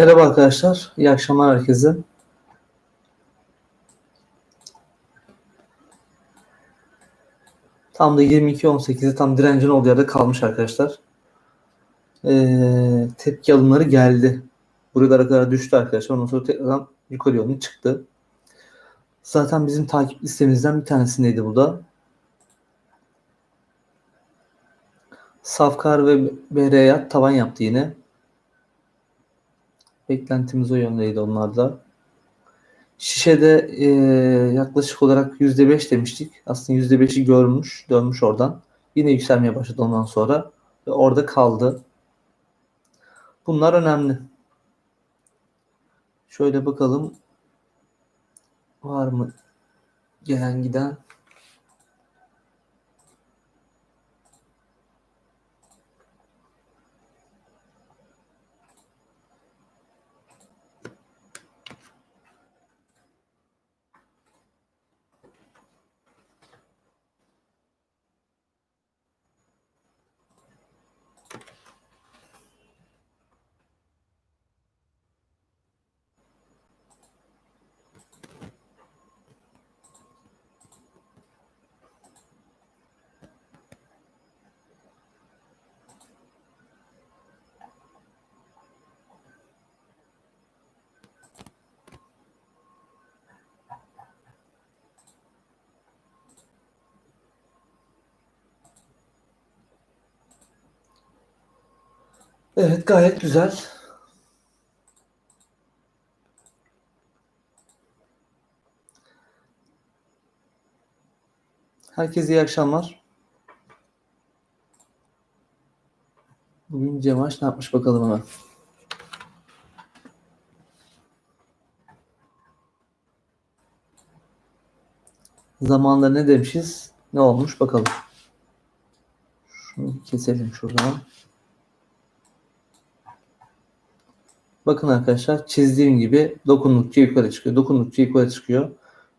Merhaba arkadaşlar, iyi akşamlar herkese. Tam da 22.18'i tam direncin olduğu yerde kalmış arkadaşlar. Ee, tepki alımları geldi. Buralara kadar düştü arkadaşlar. Ondan sonra tekrardan yukarı yolunu çıktı. Zaten bizim takip listemizden bir tanesindeydi bu da. Safkar ve BR'ya tavan yaptı yine. Beklentimiz o yöndeydi onlarda. Şişe'de e, yaklaşık olarak %5 demiştik. Aslında %5'i görmüş, dönmüş oradan. Yine yükselmeye başladı ondan sonra. Ve orada kaldı. Bunlar önemli. Şöyle bakalım. Var mı gelen giden? Evet gayet güzel. Herkese iyi akşamlar. Bugün Cemaş ne yapmış bakalım hemen. Zamanında ne demişiz? Ne olmuş bakalım. Şunu keselim şuradan. Bakın arkadaşlar çizdiğim gibi dokundukça yukarı çıkıyor. Dokundukça yukarı çıkıyor.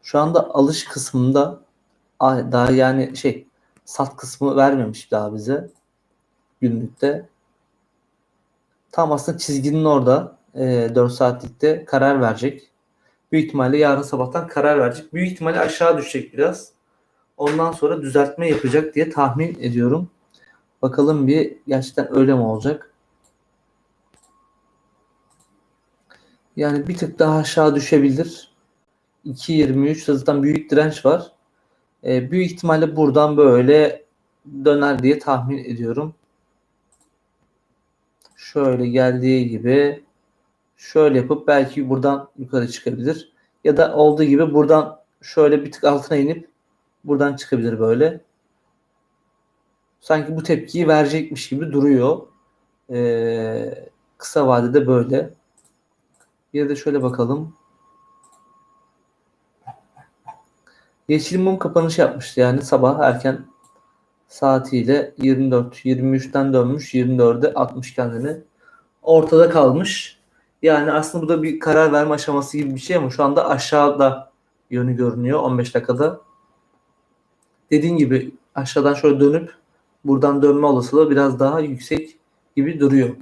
Şu anda alış kısmında daha yani şey sat kısmı vermemiş daha bize günlükte. Tam aslında çizginin orada e, 4 saatlikte karar verecek. Büyük ihtimalle yarın sabahtan karar verecek. Büyük ihtimalle aşağı düşecek biraz. Ondan sonra düzeltme yapacak diye tahmin ediyorum. Bakalım bir gerçekten öyle mi olacak? Yani bir tık daha aşağı düşebilir. 2.23 zaten büyük direnç var. E, büyük ihtimalle buradan böyle döner diye tahmin ediyorum. Şöyle geldiği gibi şöyle yapıp belki buradan yukarı çıkabilir. Ya da olduğu gibi buradan şöyle bir tık altına inip buradan çıkabilir böyle. Sanki bu tepkiyi verecekmiş gibi duruyor. Ee, kısa vadede böyle. Bir de şöyle bakalım. Yeşil mum kapanışı yapmıştı yani sabah erken saatiyle 24 23'ten dönmüş 24'e atmış kendini. Ortada kalmış. Yani aslında bu da bir karar verme aşaması gibi bir şey ama şu anda aşağıda yönü görünüyor 15 dakikada. Dediğim gibi aşağıdan şöyle dönüp buradan dönme olasılığı biraz daha yüksek gibi duruyor.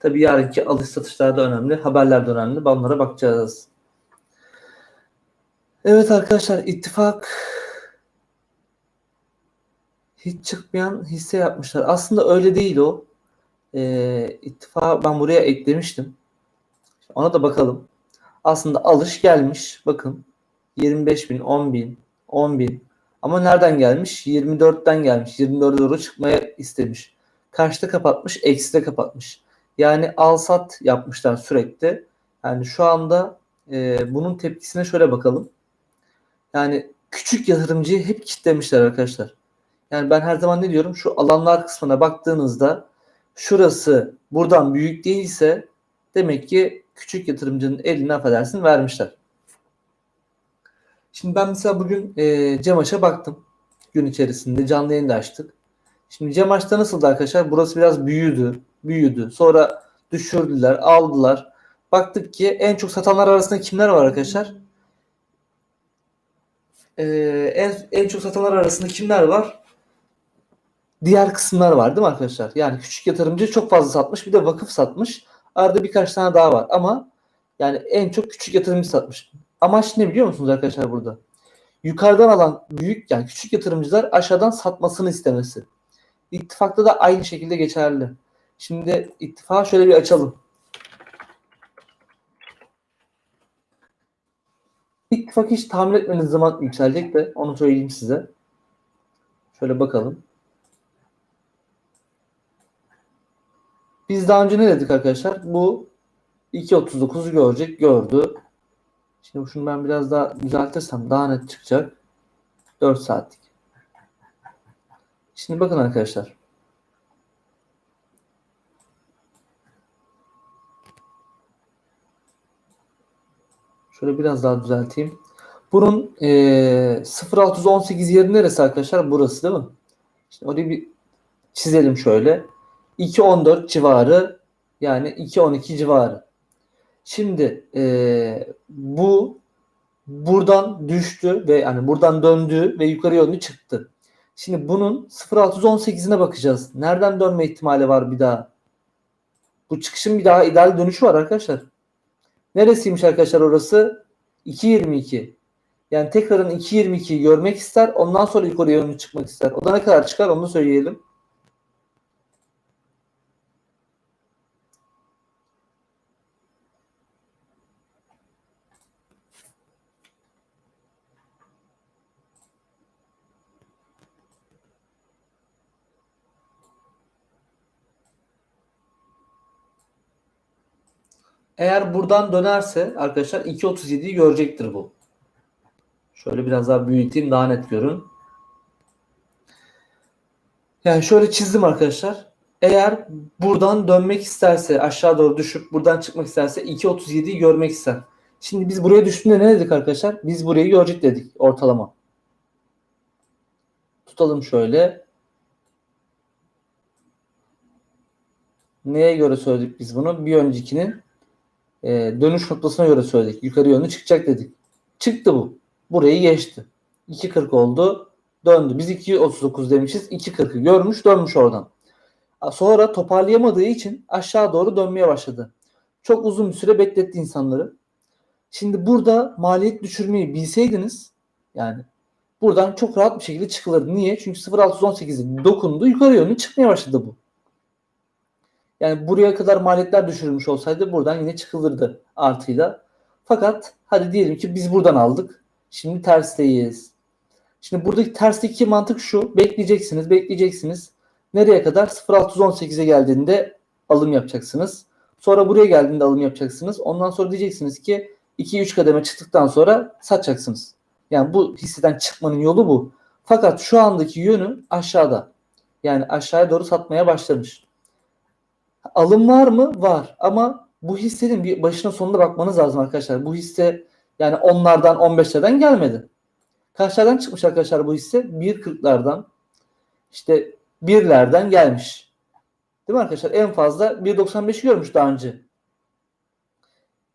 Tabii yarınki alış satışlar da önemli, haberler de önemli. Onlara bakacağız. Evet arkadaşlar ittifak hiç çıkmayan hisse yapmışlar. Aslında öyle değil o. E, ittifak ben buraya eklemiştim. Ona da bakalım. Aslında alış gelmiş. Bakın 25 bin, 10 bin, 10 bin. Ama nereden gelmiş? 24'ten gelmiş. 24'e doğru çıkmaya istemiş. Kaçta kapatmış? Ekside kapatmış. Yani al sat yapmışlar sürekli. Yani şu anda e, bunun tepkisine şöyle bakalım. Yani küçük yatırımcıyı hep kitlemişler arkadaşlar. Yani ben her zaman ne diyorum? Şu alanlar kısmına baktığınızda şurası buradan büyük değilse demek ki küçük yatırımcının eline affedersin vermişler. Şimdi ben mesela bugün e, Cemaş'a baktım. Gün içerisinde canlı yayında açtık. Şimdi Cemaş'ta nasıldı arkadaşlar? Burası biraz büyüdü. Büyüdü. Sonra düşürdüler. Aldılar. Baktık ki en çok satanlar arasında kimler var arkadaşlar? Ee, en, en çok satanlar arasında kimler var? Diğer kısımlar var değil mi arkadaşlar? Yani küçük yatırımcı çok fazla satmış. Bir de vakıf satmış. Arada birkaç tane daha var ama yani en çok küçük yatırımcı satmış. Amaç ne biliyor musunuz arkadaşlar burada? Yukarıdan alan büyük yani küçük yatırımcılar aşağıdan satmasını istemesi. İttifakta da aynı şekilde geçerli. Şimdi ittifakı şöyle bir açalım. İttifak hiç tahmin etmediğiniz zaman yükselecek de onu söyleyeyim size. Şöyle bakalım. Biz daha önce ne dedik arkadaşlar? Bu 2.39'u görecek. Gördü. Şimdi şunu ben biraz daha düzeltirsem daha net çıkacak. 4 saatlik. Şimdi bakın arkadaşlar. Şöyle biraz daha düzelteyim. Bunun e, 0618 yeri neresi arkadaşlar? Burası değil mi? Şimdi orayı bir çizelim şöyle. 2.14 civarı yani 2.12 civarı. Şimdi e, bu buradan düştü ve yani buradan döndü ve yukarı yönlü çıktı. Şimdi bunun 0618'ine bakacağız. Nereden dönme ihtimali var bir daha? Bu çıkışın bir daha ideal dönüşü var arkadaşlar. Neresiymiş arkadaşlar orası? 2.22. Yani tekrarın 2.22'yi görmek ister. Ondan sonra yukarı yönlü çıkmak ister. O da ne kadar çıkar onu söyleyelim. Eğer buradan dönerse arkadaşlar 2.37'yi görecektir bu. Şöyle biraz daha büyüteyim daha net görün. Yani şöyle çizdim arkadaşlar. Eğer buradan dönmek isterse aşağı doğru düşüp buradan çıkmak isterse 2.37'yi görmek ister. Şimdi biz buraya düştüğünde ne dedik arkadaşlar? Biz burayı görecek dedik ortalama. Tutalım şöyle. Neye göre söyledik biz bunu? Bir öncekinin e, dönüş noktasına göre söyledik. Yukarı yönlü çıkacak dedik. Çıktı bu. Burayı geçti. 2.40 oldu. Döndü. Biz 2.39 demişiz. 2.40'ı görmüş dönmüş oradan. Sonra toparlayamadığı için aşağı doğru dönmeye başladı. Çok uzun bir süre bekletti insanları. Şimdi burada maliyet düşürmeyi bilseydiniz yani buradan çok rahat bir şekilde çıkılır. Niye? Çünkü 0.618'e dokundu. Yukarı yönlü çıkmaya başladı bu. Yani buraya kadar maliyetler düşürülmüş olsaydı buradan yine çıkılırdı artıyla. Fakat hadi diyelim ki biz buradan aldık. Şimdi tersteyiz. Şimdi buradaki tersteki mantık şu. Bekleyeceksiniz, bekleyeceksiniz. Nereye kadar? 0.618'e geldiğinde alım yapacaksınız. Sonra buraya geldiğinde alım yapacaksınız. Ondan sonra diyeceksiniz ki 2-3 kademe çıktıktan sonra satacaksınız. Yani bu hisseden çıkmanın yolu bu. Fakat şu andaki yönü aşağıda. Yani aşağıya doğru satmaya başlamış. Alım var mı? Var. Ama bu hissenin bir başına sonuna bakmanız lazım arkadaşlar. Bu hisse yani onlardan 15'lerden gelmedi. Kaçlardan çıkmış arkadaşlar bu hisse? 1.40'lardan işte birlerden gelmiş. Değil mi arkadaşlar? En fazla 1.95'i görmüş daha önce.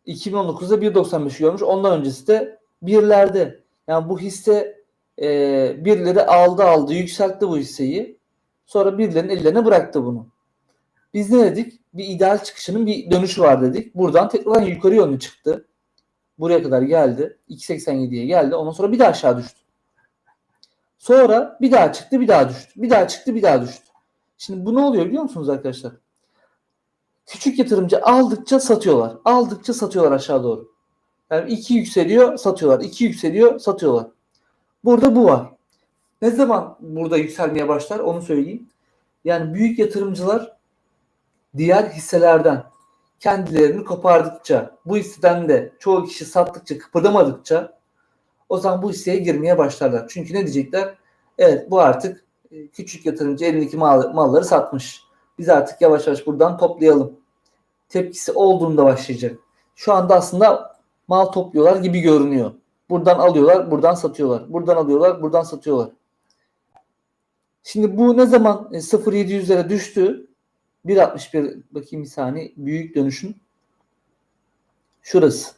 2019'da 1.95'i görmüş. Ondan öncesi de birlerde. Yani bu hisse e, birileri aldı aldı yükseltti bu hisseyi. Sonra birilerinin ellerine bıraktı bunu. Biz ne dedik? Bir ideal çıkışının bir dönüşü var dedik. Buradan tekrar yukarı yönlü çıktı. Buraya kadar geldi. 2.87'ye geldi. Ondan sonra bir daha aşağı düştü. Sonra bir daha çıktı, bir daha düştü. Bir daha çıktı, bir daha düştü. Şimdi bu ne oluyor biliyor musunuz arkadaşlar? Küçük yatırımcı aldıkça satıyorlar. Aldıkça satıyorlar aşağı doğru. Yani iki yükseliyor, satıyorlar. İki yükseliyor, satıyorlar. Burada bu var. Ne zaman burada yükselmeye başlar onu söyleyeyim. Yani büyük yatırımcılar diğer hisselerden kendilerini kopardıkça, bu hisseden de çoğu kişi sattıkça, kıpırdamadıkça o zaman bu hisseye girmeye başlarlar. Çünkü ne diyecekler? Evet bu artık e, küçük yatırımcı elindeki mal, malları satmış. Biz artık yavaş yavaş buradan toplayalım. Tepkisi olduğunda başlayacak. Şu anda aslında mal topluyorlar gibi görünüyor. Buradan alıyorlar, buradan satıyorlar. Buradan alıyorlar, buradan satıyorlar. Şimdi bu ne zaman 0.700'lere düştü? 1.61 bakayım bir saniye. Büyük dönüşün. Şurası.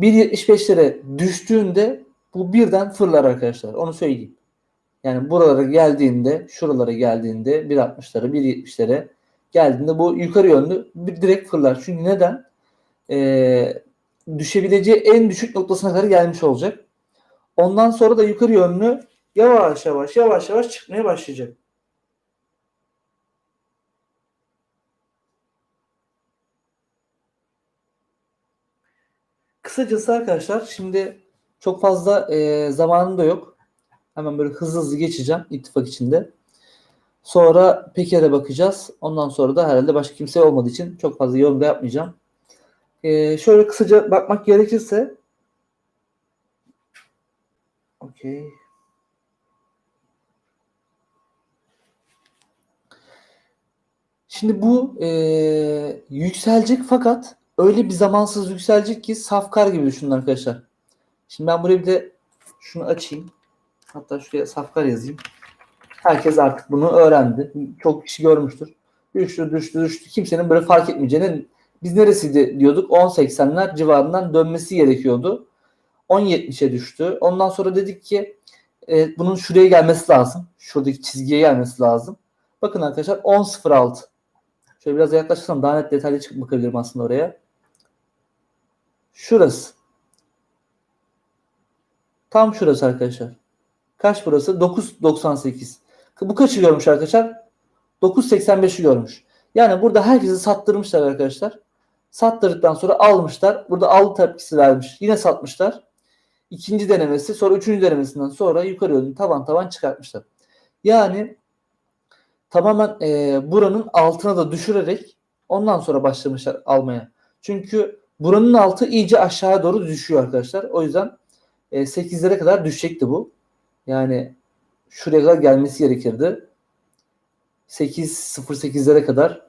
1.75'lere düştüğünde bu birden fırlar arkadaşlar. Onu söyleyeyim. Yani buralara geldiğinde, şuralara geldiğinde 1.60'lara, 1.70'lere geldiğinde bu yukarı yönlü bir direkt fırlar. Çünkü neden? Ee, düşebileceği en düşük noktasına kadar gelmiş olacak. Ondan sonra da yukarı yönlü yavaş yavaş yavaş yavaş çıkmaya başlayacak. Kısacası arkadaşlar şimdi çok fazla e, zamanım da yok. Hemen böyle hızlı hızlı geçeceğim ittifak içinde. Sonra Peker'e bakacağız. Ondan sonra da herhalde başka kimse olmadığı için çok fazla yorum da yapmayacağım. E, şöyle kısaca bakmak gerekirse Okey. Şimdi bu e, yükselecek fakat öyle bir zamansız yükselecek ki safkar gibi düşünün arkadaşlar. Şimdi ben buraya bir de şunu açayım. Hatta şuraya safkar yazayım. Herkes artık bunu öğrendi. Çok kişi görmüştür. Düştü düştü düştü. Kimsenin böyle fark etmeyeceğini biz neresiydi diyorduk? 10.80'ler civarından dönmesi gerekiyordu. 10.70'e düştü. Ondan sonra dedik ki e, bunun şuraya gelmesi lazım. Şuradaki çizgiye gelmesi lazım. Bakın arkadaşlar 10.06. Şöyle biraz yaklaşırsam daha net detaylı çıkıp bakabilirim aslında oraya. Şurası. Tam şurası arkadaşlar. Kaç burası? 9.98. Bu kaçı görmüş arkadaşlar? 9.85'i görmüş. Yani burada herkesi sattırmışlar arkadaşlar. Sattırdıktan sonra almışlar. Burada al tepkisi vermiş. Yine satmışlar. İkinci denemesi sonra üçüncü denemesinden sonra yukarı yönlü taban taban çıkartmışlar. Yani tamamen e, buranın altına da düşürerek ondan sonra başlamışlar almaya. Çünkü buranın altı iyice aşağıya doğru düşüyor arkadaşlar. O yüzden e, 8'lere kadar düşecekti bu. Yani şuraya kadar gelmesi gerekirdi. 8.08'lere kadar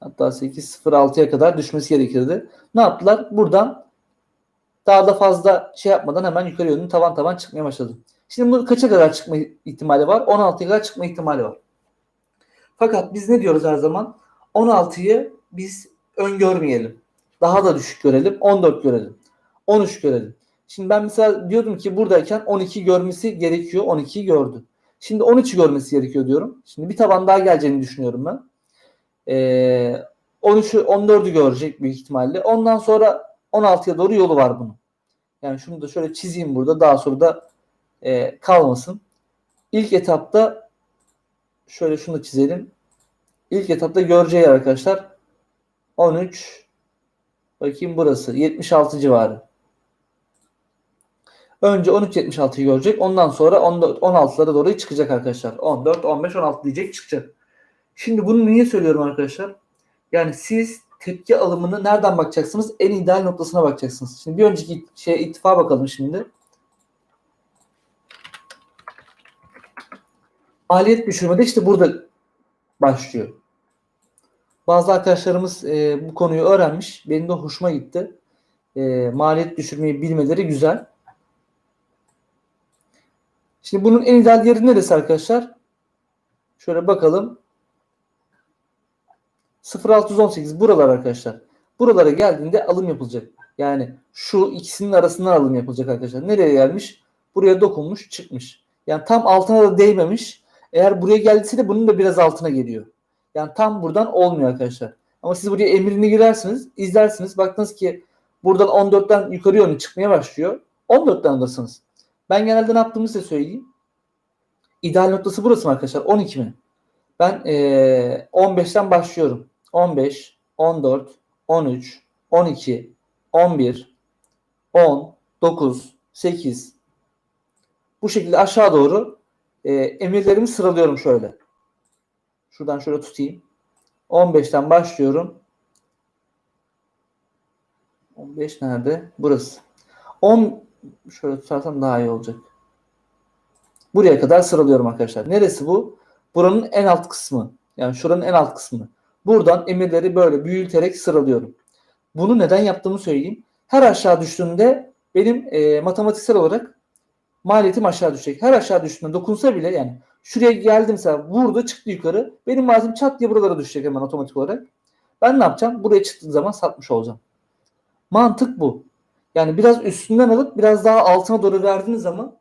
hatta 8.06'ya kadar düşmesi gerekirdi. Ne yaptılar? Buradan daha da fazla şey yapmadan hemen yukarı yönlü tavan tavan çıkmaya başladı. Şimdi bu kaça kadar çıkma ihtimali var? 16'ya kadar çıkma ihtimali var. Fakat biz ne diyoruz her zaman? 16'yı biz öngörmeyelim. Daha da düşük görelim. 14 görelim. 13 görelim. Şimdi ben mesela diyordum ki buradayken 12 görmesi gerekiyor. 12'yi gördü. Şimdi 13'ü görmesi gerekiyor diyorum. Şimdi bir taban daha geleceğini düşünüyorum ben. Ee, 13'ü 14'ü görecek büyük ihtimalle. Ondan sonra 16'ya doğru yolu var bunun. Yani şunu da şöyle çizeyim burada. Daha sonra da e, kalmasın. İlk etapta şöyle şunu da çizelim. İlk etapta göreceği arkadaşlar 13 bakayım burası 76 civarı. Önce 13.76'yı görecek. Ondan sonra 16'lara doğru çıkacak arkadaşlar. 14, 15, 16 diyecek çıkacak. Şimdi bunu niye söylüyorum arkadaşlar? Yani siz tepki alımını nereden bakacaksınız? En ideal noktasına bakacaksınız. Şimdi bir önceki şey ittifa bakalım şimdi. Maliyet düşürmede işte burada başlıyor. Bazı arkadaşlarımız e, bu konuyu öğrenmiş. Benim de hoşuma gitti. E, maliyet düşürmeyi bilmeleri güzel. Şimdi bunun en ideal yeri neresi arkadaşlar? Şöyle bakalım. 0618 buralar arkadaşlar. Buralara geldiğinde alım yapılacak. Yani şu ikisinin arasından alım yapılacak arkadaşlar. Nereye gelmiş? Buraya dokunmuş, çıkmış. Yani tam altına da değmemiş. Eğer buraya geldiyse de bunun da biraz altına geliyor. Yani tam buradan olmuyor arkadaşlar. Ama siz buraya emrini girersiniz, izlersiniz. Baktınız ki buradan 14'ten yukarı yönlü çıkmaya başlıyor. 14'ten alırsınız. Ben genelde ne yaptığımı size söyleyeyim. İdeal noktası burası mı arkadaşlar? 12 mi? Ben ee, 15'ten başlıyorum. 15, 14, 13, 12, 11, 10, 9, 8. Bu şekilde aşağı doğru e, emirlerimi sıralıyorum şöyle. Şuradan şöyle tutayım. 15'ten başlıyorum. 15 nerede? Burası. 10 şöyle tutarsam daha iyi olacak. Buraya kadar sıralıyorum arkadaşlar. Neresi bu? Buranın en alt kısmı. Yani şuranın en alt kısmı. Buradan emirleri böyle büyüterek sıralıyorum. Bunu neden yaptığımı söyleyeyim. Her aşağı düştüğünde benim e, matematiksel olarak maliyetim aşağı düşecek. Her aşağı düştüğünde dokunsa bile yani şuraya geldim mesela vurdu çıktı yukarı. Benim maliyetim çat diye buralara düşecek hemen otomatik olarak. Ben ne yapacağım? Buraya çıktığım zaman satmış olacağım. Mantık bu. Yani biraz üstünden alıp biraz daha altına doğru verdiğiniz zaman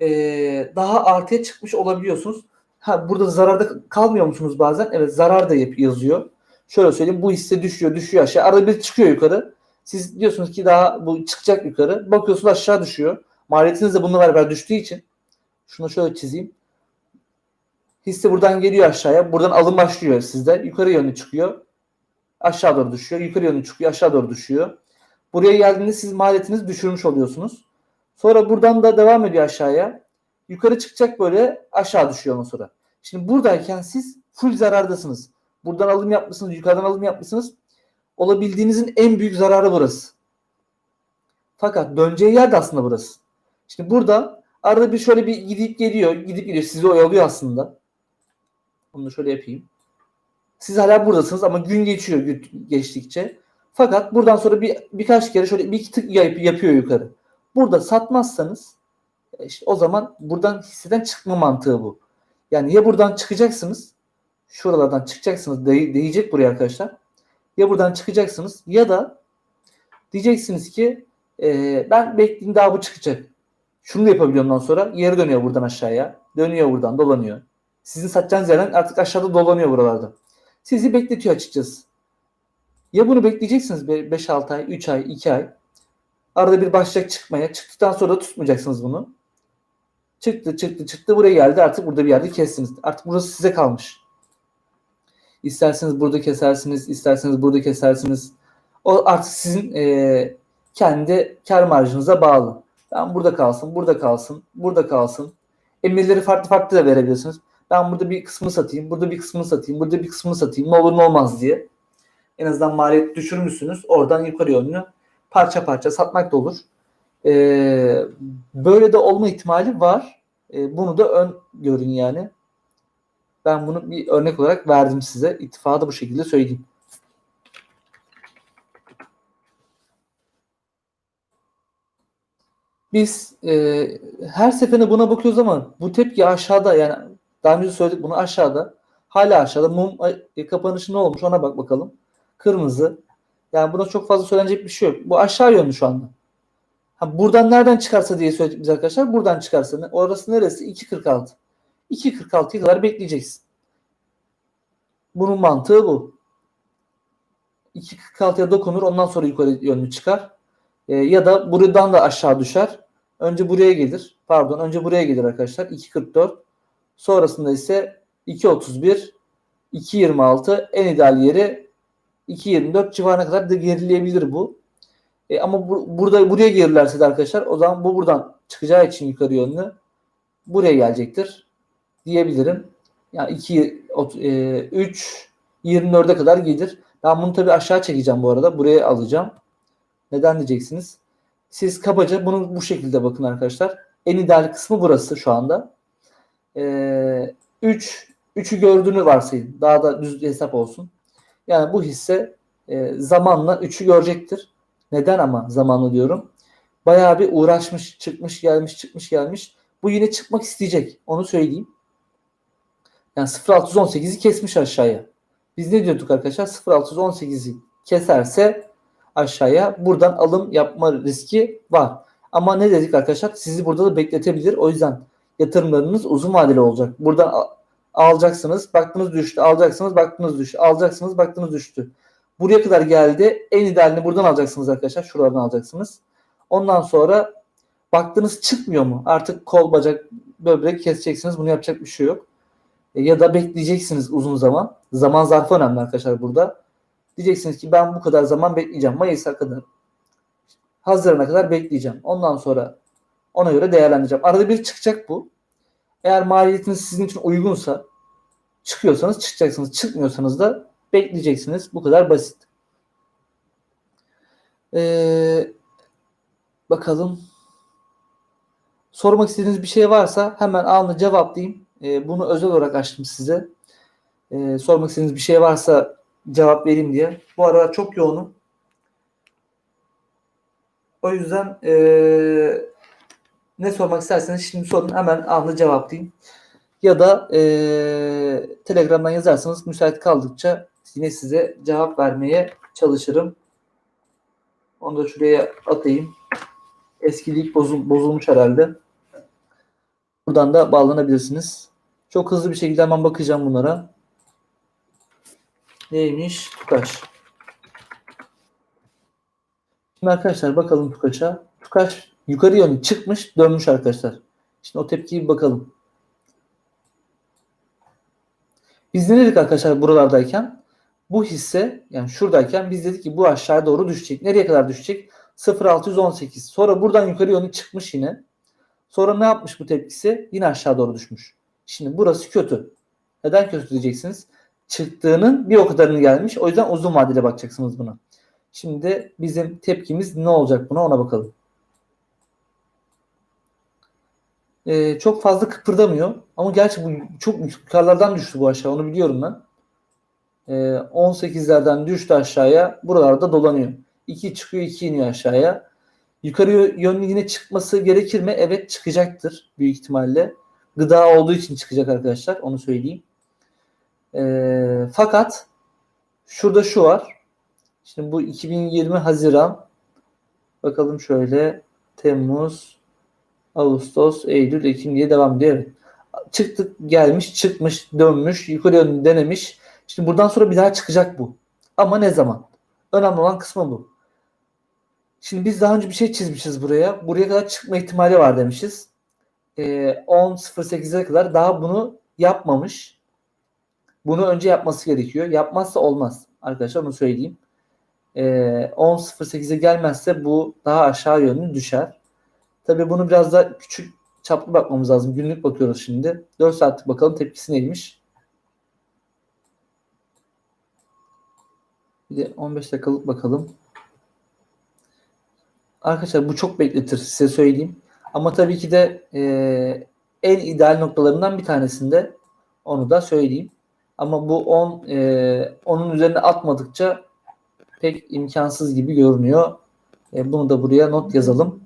ee, daha artıya çıkmış olabiliyorsunuz. Ha burada zararda kalmıyor musunuz bazen? Evet zarar da yazıyor. Şöyle söyleyeyim bu hisse düşüyor düşüyor aşağı. Arada bir çıkıyor yukarı. Siz diyorsunuz ki daha bu çıkacak yukarı. Bakıyorsunuz aşağı düşüyor. Maliyetiniz de bununla beraber düştüğü için şunu şöyle çizeyim. Hisse buradan geliyor aşağıya. Buradan alım başlıyor sizde. Yukarı yönlü çıkıyor. Aşağı doğru düşüyor. Yukarı yönlü çıkıyor. Aşağı doğru düşüyor. Buraya geldiğinde siz maliyetinizi düşürmüş oluyorsunuz. Sonra buradan da devam ediyor aşağıya. Yukarı çıkacak böyle aşağı düşüyor ondan sonra. Şimdi buradayken siz full zarardasınız. Buradan alım yapmışsınız, yukarıdan alım yapmışsınız. Olabildiğinizin en büyük zararı burası. Fakat döneceği yer de aslında burası. Şimdi burada arada bir şöyle bir gidip geliyor, gidip geliyor. Sizi oyalıyor aslında. Onu da şöyle yapayım. Siz hala buradasınız ama gün geçiyor gün geçtikçe. Fakat buradan sonra bir birkaç kere şöyle bir iki tık yap- yapıyor yukarı. Burada satmazsanız e, işte o zaman buradan hisseden çıkma mantığı bu. Yani ya buradan çıkacaksınız, şuralardan çıkacaksınız, değ- değecek buraya arkadaşlar. Ya buradan çıkacaksınız ya da diyeceksiniz ki e, ben bekleyeyim daha bu çıkacak. Şunu da yapabiliyor ondan sonra geri dönüyor buradan aşağıya. Dönüyor buradan dolanıyor. Sizin satacağınız yerden artık aşağıda dolanıyor buralarda. Sizi bekletiyor açıkçası. Ya bunu bekleyeceksiniz 5-6 ay, 3 ay, 2 ay. Arada bir başlayacak çıkmaya. Çıktıktan sonra da tutmayacaksınız bunu. Çıktı çıktı çıktı buraya geldi artık burada bir yerde kestiniz. Artık burası size kalmış. İsterseniz burada kesersiniz, isterseniz burada kesersiniz. O artık sizin e, kendi kar marjınıza bağlı. Ben burada kalsın, burada kalsın, burada kalsın. Emirleri farklı farklı da verebilirsiniz. Ben burada bir kısmını satayım, burada bir kısmını satayım, burada bir kısmını satayım. Ne olur ne olmaz diye. En azından maliyet düşürmüşsünüz. Oradan yukarı yönlü parça parça satmak da olur. Ee, böyle de olma ihtimali var. Ee, bunu da ön görün yani. Ben bunu bir örnek olarak verdim size. İttifakı da bu şekilde söyleyeyim. Biz e, her seferinde buna bakıyoruz ama bu tepki aşağıda yani daha önce söyledik bunu aşağıda. Hala aşağıda. Mum e, kapanışı ne olmuş ona bak bakalım. Kırmızı. Yani buna çok fazla söylenecek bir şey yok. Bu aşağı yönlü şu anda. Ha, buradan nereden çıkarsa diye söyledik biz arkadaşlar. Buradan çıkarsa. Orası neresi? 2.46. 2.46'ya kadar bekleyeceksin. Bunun mantığı bu. 2.46'ya dokunur ondan sonra yukarı yönlü çıkar. E, ya da buradan da aşağı düşer. Önce buraya gelir. Pardon önce buraya gelir arkadaşlar. 2.44. Sonrasında ise 2.31 2.26 en ideal yeri 2.24 civarına kadar da gerileyebilir bu. E, ama bu, burada buraya gelirlerse de arkadaşlar o zaman bu buradan çıkacağı için yukarı yönlü buraya gelecektir diyebilirim. Yani 2 e, 3 24'e kadar gelir. Ben bunu tabii aşağı çekeceğim bu arada. Buraya alacağım. Neden diyeceksiniz? Siz kabaca bunu bu şekilde bakın arkadaşlar. En ideal kısmı burası şu anda. 3 e, 3'ü gördüğünü varsayın. Daha da düz hesap olsun. Yani bu hisse e, zamanla 3'ü görecektir. Neden ama zamanlı diyorum. Bayağı bir uğraşmış, çıkmış, gelmiş, çıkmış, gelmiş. Bu yine çıkmak isteyecek. Onu söyleyeyim. Yani 0618'i kesmiş aşağıya. Biz ne diyorduk arkadaşlar? 0618'i keserse aşağıya buradan alım yapma riski var. Ama ne dedik arkadaşlar? Sizi burada da bekletebilir. O yüzden yatırımlarınız uzun vadeli olacak. Buradan alacaksınız, baktınız düştü, alacaksınız, baktınız düştü, alacaksınız, baktınız düştü. Buraya kadar geldi. En idealini buradan alacaksınız arkadaşlar. Şuradan alacaksınız. Ondan sonra baktınız çıkmıyor mu? Artık kol, bacak, böbrek keseceksiniz. Bunu yapacak bir şey yok. E, ya da bekleyeceksiniz uzun zaman. Zaman zarfı önemli arkadaşlar burada. Diyeceksiniz ki ben bu kadar zaman bekleyeceğim. Mayıs'a kadar. Haziran'a kadar bekleyeceğim. Ondan sonra ona göre değerlendireceğim. Arada bir çıkacak bu. Eğer maliyetiniz sizin için uygunsa çıkıyorsanız çıkacaksınız. Çıkmıyorsanız da bekleyeceksiniz. Bu kadar basit. Ee, bakalım. Sormak istediğiniz bir şey varsa hemen anında cevaplayayım. Ee, bunu özel olarak açtım size. Ee, sormak istediğiniz bir şey varsa cevap vereyim diye. Bu aralar çok yoğunum. O yüzden ee, ne sormak isterseniz şimdi sorun hemen anında cevaplayayım. Ya da e, Telegram'dan yazarsanız müsait kaldıkça yine size cevap vermeye çalışırım. Onu da şuraya atayım. Eskilik bozul, bozulmuş herhalde. Buradan da bağlanabilirsiniz. Çok hızlı bir şekilde hemen bakacağım bunlara. Neymiş? Tukaş. Şimdi arkadaşlar bakalım Tukaş'a. Tukaş yukarı yönlü çıkmış dönmüş arkadaşlar. Şimdi o tepkiyi bakalım. Biz ne dedik arkadaşlar buralardayken? Bu hisse yani şuradayken biz dedik ki bu aşağı doğru düşecek. Nereye kadar düşecek? 0.618. Sonra buradan yukarı yönlü çıkmış yine. Sonra ne yapmış bu tepkisi? Yine aşağı doğru düşmüş. Şimdi burası kötü. Neden kötü diyeceksiniz? Çıktığının bir o kadarını gelmiş. O yüzden uzun vadeli bakacaksınız buna. Şimdi bizim tepkimiz ne olacak buna ona bakalım. Ee, çok fazla kıpırdamıyor. Ama gerçi bu çok yukarılardan düştü bu aşağı. Onu biliyorum ben. Ee, 18'lerden düştü aşağıya. Buralarda dolanıyor. 2 çıkıyor 2 iniyor aşağıya. Yukarı yönlü yine çıkması gerekir mi? Evet çıkacaktır büyük ihtimalle. Gıda olduğu için çıkacak arkadaşlar. Onu söyleyeyim. Ee, fakat şurada şu var. Şimdi bu 2020 Haziran. Bakalım şöyle. Temmuz, Ağustos, Eylül, Ekim diye devam ediyor. Çıktık, gelmiş, çıkmış, dönmüş, yukarı yönlü denemiş. Şimdi buradan sonra bir daha çıkacak bu. Ama ne zaman? Önemli olan kısmı bu. Şimdi biz daha önce bir şey çizmişiz buraya. Buraya kadar çıkma ihtimali var demişiz. Ee, 10.08'e kadar daha bunu yapmamış. Bunu önce yapması gerekiyor. Yapmazsa olmaz. Arkadaşlar onu söyleyeyim. Ee, 10.08'e gelmezse bu daha aşağı yönlü düşer. Tabii bunu biraz da küçük çaplı bakmamız lazım. Günlük bakıyoruz şimdi. 4 saatlik bakalım tepkisi neymiş. Bir de 15 dakikalık bakalım. Arkadaşlar bu çok bekletir size söyleyeyim. Ama tabii ki de e, en ideal noktalarından bir tanesinde onu da söyleyeyim. Ama bu 10 e, onun üzerine atmadıkça pek imkansız gibi görünüyor. E, bunu da buraya not yazalım.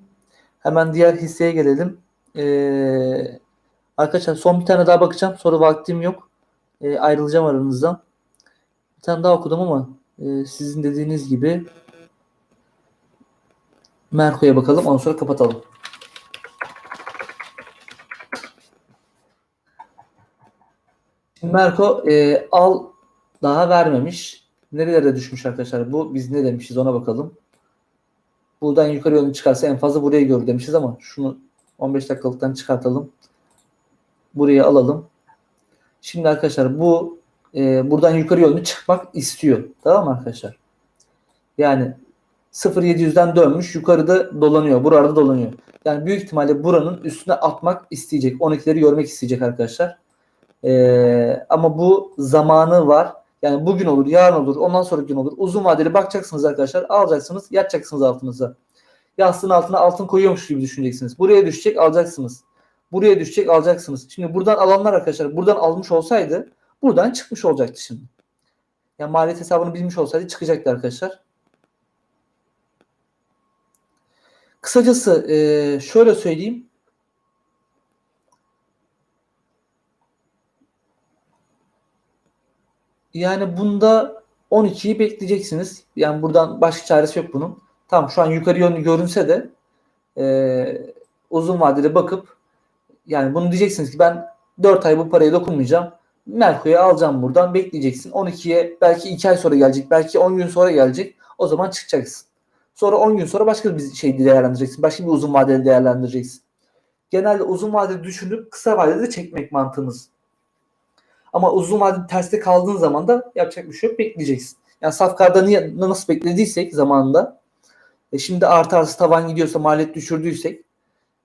Hemen diğer hisseye gelelim. E, arkadaşlar son bir tane daha bakacağım. Sonra vaktim yok. E, ayrılacağım aranızdan. Bir tane daha okudum ama e, sizin dediğiniz gibi Merko'ya bakalım. Ondan sonra kapatalım. Şimdi Merko e, al daha vermemiş. Nerelere düşmüş arkadaşlar? Bu biz ne demişiz ona bakalım. Buradan yukarı yönlü çıkarsa en fazla burayı görür demişiz ama şunu 15 dakikalıktan çıkartalım. Buraya alalım. Şimdi arkadaşlar bu e, buradan yukarı yönlü çıkmak istiyor. Tamam mı arkadaşlar? Yani 0.700'den dönmüş yukarıda dolanıyor. Burada dolanıyor. Yani büyük ihtimalle buranın üstüne atmak isteyecek. 12'leri görmek isteyecek arkadaşlar. Ee, ama bu zamanı var. Yani bugün olur, yarın olur, ondan sonraki gün olur. Uzun vadeli bakacaksınız arkadaşlar. Alacaksınız, yatacaksınız altınıza. Yastığın altına altın koyuyormuş gibi düşüneceksiniz. Buraya düşecek, alacaksınız. Buraya düşecek, alacaksınız. Şimdi buradan alanlar arkadaşlar, buradan almış olsaydı buradan çıkmış olacaktı şimdi. Yani maliyet hesabını bilmiş olsaydı çıkacaktı arkadaşlar. Kısacası e, şöyle söyleyeyim. Yani bunda 12'yi bekleyeceksiniz. Yani buradan başka çaresi yok bunun. Tamam şu an yukarı yönlü görünse de e, uzun vadede bakıp yani bunu diyeceksiniz ki ben 4 ay bu parayı dokunmayacağım. Merko'yu alacağım buradan bekleyeceksin. 12'ye belki 2 ay sonra gelecek. Belki 10 gün sonra gelecek. O zaman çıkacaksın. Sonra 10 gün sonra başka bir şey değerlendireceksin. Başka bir uzun vadeli değerlendireceksin. Genelde uzun vadeli düşünüp kısa vadede çekmek mantığımız. Ama uzun vadede terste kaldığın zaman da yapacak bir şey yok. Bekleyeceksin. Yani safkarda niye, nasıl beklediysek zamanında e şimdi artı artı tavan gidiyorsa maliyet düşürdüysek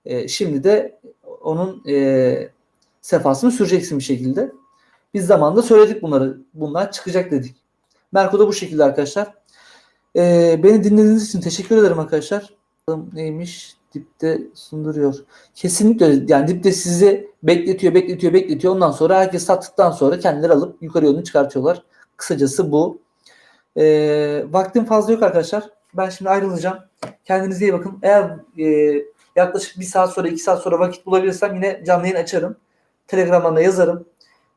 e, şimdi de onun e, sefasını süreceksin bir şekilde. Biz zamanında söyledik bunları. Bunlar çıkacak dedik. Merko da bu şekilde arkadaşlar. Ee, beni dinlediğiniz için teşekkür ederim arkadaşlar. Neymiş? Dipte sunduruyor. Kesinlikle yani dipte sizi bekletiyor, bekletiyor, bekletiyor. Ondan sonra herkes sattıktan sonra kendileri alıp yukarı yönünü çıkartıyorlar. Kısacası bu. Ee, vaktim fazla yok arkadaşlar. Ben şimdi ayrılacağım. Kendinize iyi bakın. Eğer e, yaklaşık bir saat sonra, iki saat sonra vakit bulabilirsem yine canlı yayın açarım. Telegram'dan da yazarım.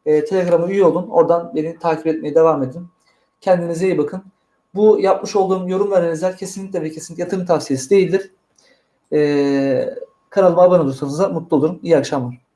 E, Telegram'a üye olun. Oradan beni takip etmeye devam edin. Kendinize iyi bakın. Bu yapmış olduğum yorum ve kesinlikle ve kesinlikle yatırım tavsiyesi değildir. Ee, kanalıma abone olursanız da mutlu olurum. İyi akşamlar.